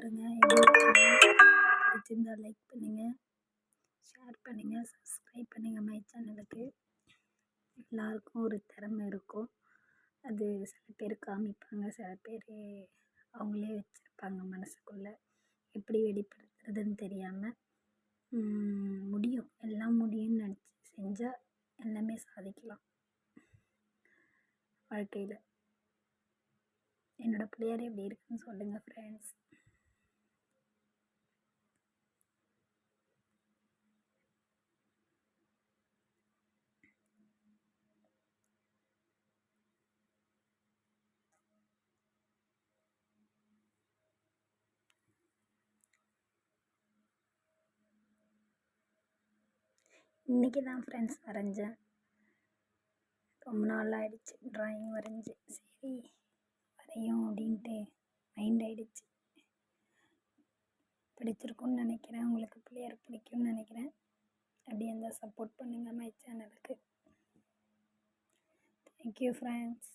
பாருங்கள் எப்படி பிடிச்சிருந்தா லைக் பண்ணுங்கள் ஷேர் பண்ணுங்கள் சப்ஸ்கிரைப் பண்ணுங்கள் மை சேனலுக்கு எல்லாருக்கும் ஒரு திறமை இருக்கும். அது சில பேர் காமிப்பாங்க. சில பேர் அவங்களே வச்சுருப்பாங்க மனசுக்குள்ளே. எப்படி வெளிப்படுத்துறதுன்னு தெரியாமல் முடியும். எல்லாம் முடியும்னு நினச்சி செஞ்சால் எல்லாமே சாதிக்கலாம். வாழ்க்கையில். என்னோடய பிள்ளையார் எப்படி இருக்குன்னு சொல்லுங்கள் ஃப்ரெண்ட்ஸ் இன்றைக்கி தான் ஃப்ரெண்ட்ஸ் வரைஞ்சேன். ரொம்ப நாள் ஆகிடுச்சி ட்ராயிங் வரைஞ்சி. சரி வரையும் அப்படின்ட்டு மைண்ட் ஆகிடுச்சி பிடிச்சிருக்குன்னு நினைக்கிறேன். உங்களுக்கு பிள்ளையார் பிடிக்கும்னு நினைக்கிறேன். அப்படியே இருந்தால் சப்போர்ட் பண்ணுங்கள் மை சேனலுக்கு தேங்க்யூ ஃப்ரெண்ட்ஸ்